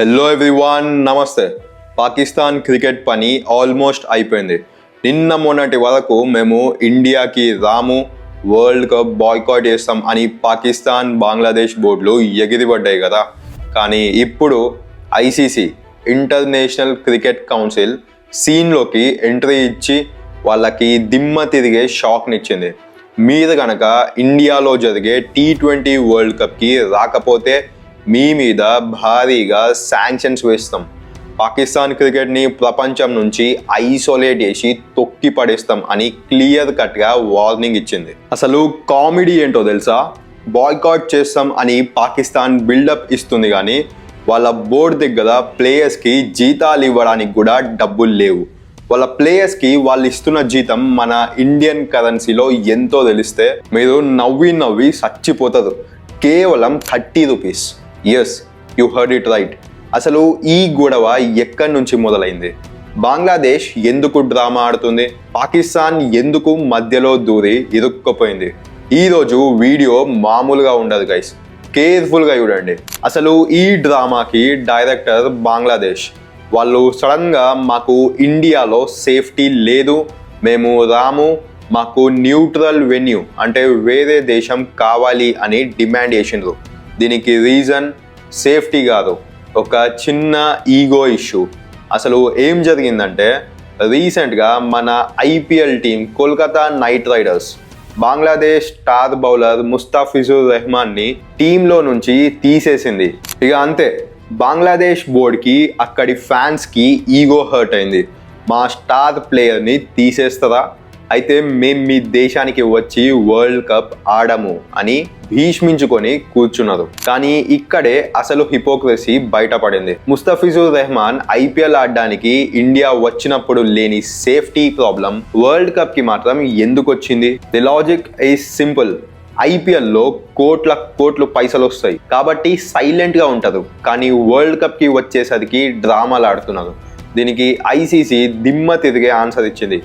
Hello everyone నమస్తే. Pakistan cricket పని almost అయిపోయింది. నిన్న మొన్నటి వరకు మేము ఇండియాకి రాము వరల్డ్ కప్ బాయ్కాట్ చేస్తాం అని పాకిస్తాన్ బంగ్లాదేశ్ బోర్డులు ఎగిరిపడ్డాయి కదా. కానీ ఇప్పుడు ఐసీసీ ఇంటర్నేషనల్ క్రికెట్ కౌన్సిల్ సీన్లోకి ఎంట్రీ ఇచ్చి వాళ్ళకి దిమ్మ తిరిగే షాక్నిచ్చింది. మీరు కనుక ఇండియాలో జరిగే టీ ట్వంటీ వరల్డ్ కప్కి రాకపోతే మీ మీద భారీగా శాంక్షన్స్ వేస్తాం. పాకిస్తాన్ క్రికెట్ని ప్రపంచం నుంచి ఐసోలేట్ చేసి తొక్కి పడేస్తాం అని క్లియర్ కట్గా వార్నింగ్ ఇచ్చింది. అసలు కామెడీ ఏంటో తెలుసా? బాయ్కాట్ చేస్తాం అని పాకిస్తాన్ బిల్డప్ ఇస్తుంది కానీ వాళ్ళ బోర్డు దగ్గర ప్లేయర్స్కి జీతాలు ఇవ్వడానికి కూడా డబ్బులు లేవు. వాళ్ళ ప్లేయర్స్కి వాళ్ళు ఇస్తున్న జీతం మన ఇండియన్ కరెన్సీలో ఎంతో తెలిస్తే మీరు నవ్వి నవ్వి చచ్చిపోతారు. కేవలం thirty rupees. Yes you heard it right అసలు ఈ గొడవ ఎక్కడి నుంచి మొదలైంది? బంగ్లాదేశ్ ఎందుకు డ్రామా ఆడుతుంది? పాకిస్తాన్ ఎందుకు మధ్యలో దూరి ఇరుక్కుపోయింది? ఈరోజు వీడియో మామూలుగా ఉండదు గైస్ కేర్ఫుల్గా చూడండి. అసలు ఈ డ్రామాకి డైరెక్టర్ బంగ్లాదేశ్. వాళ్ళు సడన్గా మాకు ఇండియాలో సేఫ్టీ లేదు మేము రాము మాకు న్యూట్రల్ వెన్యూ అంటే వేరే దేశం కావాలి అని డిమాండ్ చేసిండ్రు. దీనికి రీజన్ సేఫ్టీ కాదు. ఒక చిన్న ఈగో ఇష్యూ అసలు ఏం జరిగిందంటే రీసెంట్గా మన IPL team Kolkata Knight Riders Bangladesh star bowler Mustafizur రెహమాన్ని టీంలో నుంచి తీసేసింది. ఇక అంతే బంగ్లాదేశ్ బోర్డ్కి అక్కడి ఫ్యాన్స్కి ఈగో హర్ట్ అయింది. మా స్టార్ ప్లేయర్ని తీసేస్తారా? అయితే మేము మీ దేశానికి వచ్చి వరల్డ్ కప్ ఆడము అని భీష్మించుకొని కూర్చున్నారు కానీ ఇక్కడే అసలు హిపోక్రసీ బయటపడింది. ముస్తఫిజుర్ రెహమాన్ ఐపీఎల్ ఆడడానికి ఇండియా వచ్చినప్పుడు లేని సేఫ్టీ ప్రాబ్లం వరల్డ్ కప్కి మాత్రం ఎందుకు వచ్చింది ది లాజిక్ ఈజ్ సింపుల్. ఐపీఎల్లో కోట్ల కోట్లు పైసలు వస్తాయి. కాబట్టి సైలెంట్గా ఉంటారు కానీ వరల్డ్ కప్కి వచ్చేసరికి డ్రామాలు ఆడుతున్నారు. దీనికి ఐసీసీ దిమ్మ తిరిగే ఆన్సర్ ఇచ్చింది.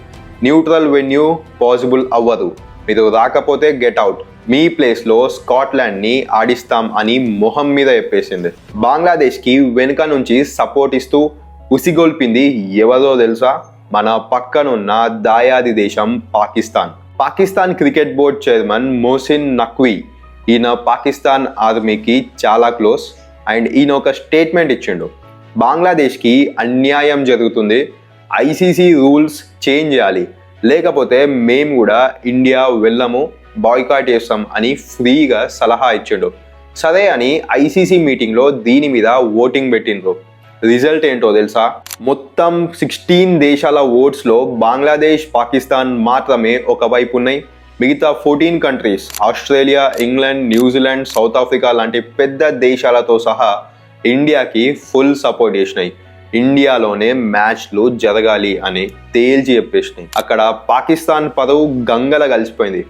న్యూట్రల్ వెన్యూ పాసిబుల్ అవ్వదు. మీరు రాకపోతే గెట్ అవుట్. మీ ప్లేస్లో స్కాట్లాండ్ని ఆడిస్తాం అని మొహం మీద చెప్పేసింది. బంగ్లాదేశ్కి వెనుక నుంచి సపోర్ట్ ఇస్తూ ఉసిగొల్పింది ఎవరో తెలుసా? మన పక్కనున్న దాయాది దేశం Pakistan. Pakistan cricket board chairman Mohsin Naqvi. ఈయన పాకిస్తాన్ ఆర్మీకి చాలా క్లోజ్ అండ్ ఈయన ఒక స్టేట్మెంట్ ఇచ్చిండు. బంగ్లాదేశ్కి అన్యాయం జరుగుతుంది. ఐసీసీ రూల్స్ చేంజ్ చేయాలి. లేకపోతే మేము కూడా ఇండియా వెళ్ళము బాయ్కాట్ చేస్తాం అని ఫ్రీగా సలహా ఇచ్చిండు. సరే అని ఐసీసీ మీటింగ్లో దీని మీద ఓటింగ్ పెట్టిండ్రు. రిజల్ట్ ఏంటో తెలుసా? మొత్తం సిక్స్టీన్ దేశాల ఓట్స్లో బంగ్లాదేశ్ పాకిస్తాన్ మాత్రమే ఒకవైపు ఉన్నాయి. మిగతా fourteen countries Australia England New Zealand South Africa లాంటి పెద్ద దేశాలతో సహా ఇండియాకి ఫుల్ సపోర్ట్ చేసినాయి. ఇండియాలోనే మ్యాచ్లు జరగాలి అని తేల్చి చెప్పేసినాయి. అక్కడ పాకిస్తాన్ పదవు గంగల కలిసిపోయింది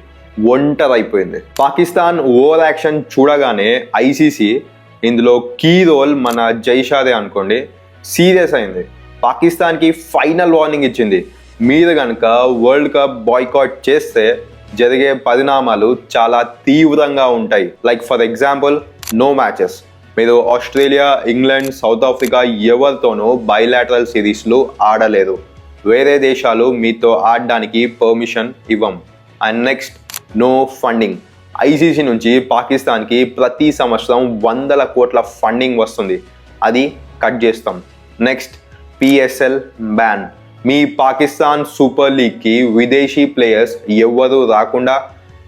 ఒంటరైపోయింది. పాకిస్తాన్ ఓవర్ యాక్షన్ చూడగానే ఐసీసీ ఇందులో కీ రోల్ మన జైషాదే అనుకోండి సీరియస్ అయింది. పాకిస్తాన్కి ఫైనల్ వార్నింగ్ ఇచ్చింది. మీరు కనుక వరల్డ్ కప్ బాయ్కాట్ చేస్తే జరిగే పరిణామాలు చాలా తీవ్రంగా ఉంటాయి. Like for example no matches. మీరు ఆస్ట్రేలియా ఇంగ్లాండ్ సౌత్ ఆఫ్రికా ఎవరితోనూ బైలాటరల్ సిరీస్లు ఆడలేదు. వేరే దేశాలు మీతో ఆడడానికి పర్మిషన్ ఇవ్వం. And next no funding ICC నుంచి పాకిస్తాన్కి ప్రతి సంవత్సరం వందల కోట్ల ఫండింగ్ వస్తుంది. అది కట్ చేస్తాం. నెక్స్ట్ పిఎస్ఎల్ బ్యాన్ మీ పాకిస్తాన్ సూపర్ లీగ్కి విదేశీ ప్లేయర్స్ ఎవ్వరూ రాకుండా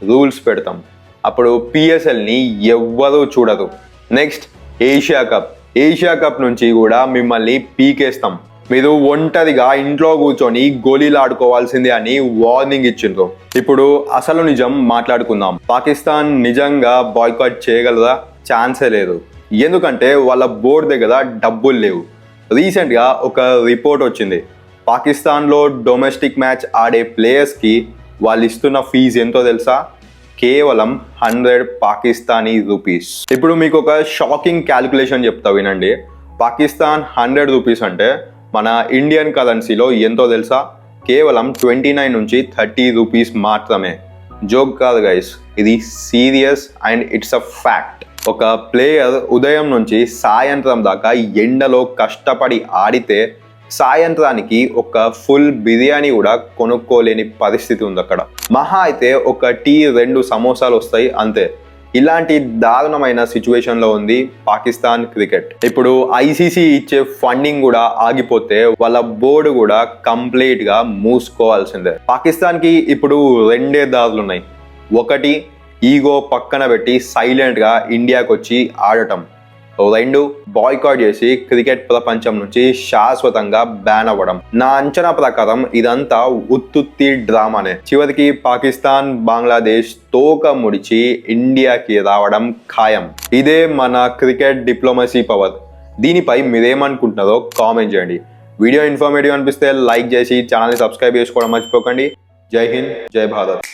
రూల్స్ పెడతాం. అప్పుడు పిఎస్ఎల్ని ఎవ్వరూ చూడరు. Next Asia Cup Asia Cup నుంచి కూడా మిమ్మల్ని పీకేస్తాం. మీరు ఒంటరిగా ఇంట్లో కూర్చొని గోళీలు ఆడుకోవాల్సిందే అని వార్నింగ్ ఇచ్చిండ్రు. ఇప్పుడు అసలు నిజం మాట్లాడుకుందాం. పాకిస్తాన్ నిజంగా బాయ్కాట్ చేయగలదా? ఛాన్సే లేదు. ఎందుకంటే వాళ్ళ బోర్డు దగ్గర డబ్బులు లేవు. రీసెంట్గా ఒక రిపోర్ట్ వచ్చింది. పాకిస్తాన్లో డొమెస్టిక్ మ్యాచ్ ఆడే ప్లేయర్స్కి వాళ్ళు ఇస్తున్న ఫీజు ఎంతో తెలుసా? కేవలం హండ్రెడ్ పాకిస్తానీ రూపీస్. ఇప్పుడు మీకు ఒక షాకింగ్ క్యాలిక్యులేషన్ చెప్తా వినండి. పాకిస్తాన్ హండ్రెడ్ రూపీస్ అంటే మన ఇండియన్ కరెన్సీలో ఎంతో తెలుసా? కేవలం ట్వంటీ నైన్ నుంచి థర్టీ రూపీస్ మాత్రమే. జోక్ కాదు గైస్ ఇది serious and it's a fact. ఒక ప్లేయర్ ఉదయం నుంచి సాయంత్రం దాకా ఎండలో కష్టపడి ఆడితే సాయంత్రానికి ఒక ఫుల్ బిర్యానీ కూడా కొనుక్కోలేని పరిస్థితి ఉంది అక్కడ. మహా అయితే ఒక టీ రెండు సమోసాలు వస్తాయి అంతే. ఇలాంటి దారుణమైన సిచ్యువేషన్లో ఉంది పాకిస్తాన్ క్రికెట్. ఇప్పుడు ఐసీసీ ఇచ్చే ఫండింగ్ కూడా ఆగిపోతే వాళ్ళ బోర్డు కూడా కంప్లీట్గా మూసుకోవాల్సిందే. పాకిస్తాన్కి ఇప్పుడు రెండే దారులు ఉన్నాయి. ఒకటి ఈగో పక్కన పెట్టి సైలెంట్గా ఇండియాకి వచ్చి ఆడటం. రెండు బాయ్కాట్ చేసి క్రికెట్ ప్రపంచం నుంచి శాశ్వతంగా బ్యాన్ అవ్వడం. నా అంచనా ప్రకారం ఇదంతా ఉత్తుత్తి డ్రామానే. చివరికి పాకిస్తాన్ బంగ్లాదేశ్ తోక ముడిచి ఇండియాకి రావడం ఖాయం. ఇదే మన క్రికెట్ డిప్లొమసీ పవర్. దీనిపై మీరేమనుకుంటున్నారో కామెంట్ చేయండి. వీడియో ఇన్ఫర్మేటివ్ అనిపిస్తే లైక్ చేసి ఛానల్ని సబ్స్క్రైబ్ చేసుకోవడం మర్చిపోకండి. జై హింద్ జై భారత్.